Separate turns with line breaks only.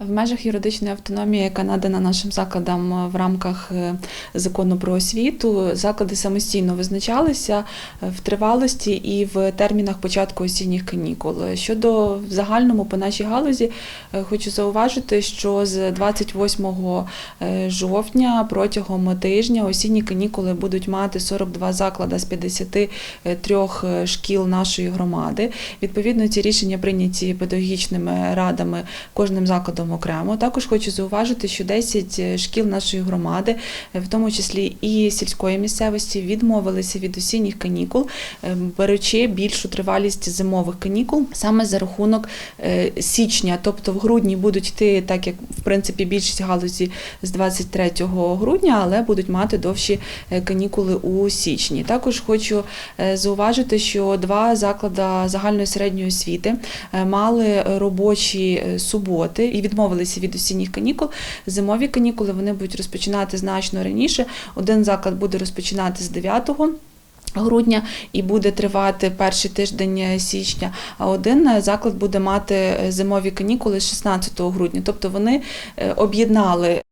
В межах юридичної автономії, яка надана нашим закладам в рамках е, закону про освіту, заклади самостійно визначалися е, в тривалості і в термінах початку осінніх канікул. Щодо в загальному по нашій галузі, е, хочу зауважити, що з 28 е, жовтня протягом тижня осінні канікули будуть мати 42 заклади з 53 шкіл нашої громади. Відповідно, ці рішення прийняті педагогічними радами кожним закладом окремо. Також хочу зауважити, що 10 шкіл нашої громади, е, в тому числі і сільської місцевості, відмовилися від осінніх канікул, е, беручи більшу тривалість зимових канікул саме за рахунок е, січня, тобто в грудні будуть йти, так як в принципі більшість галузі з 23 грудня, але будуть мати довші е, канікули у січні. Також хочу е, зауважити, що два заклади загальної середньої освіти е, мали робочі е, суботи і відмовилися від осінніх канікул. Зимові канікули вони будуть розпочинати значно раніше. Один заклад буде розпочинати з 9 грудня і буде тривати перший тиждень січня, а один заклад буде мати зимові канікули з 16 грудня. Тобто вони е, об'єднали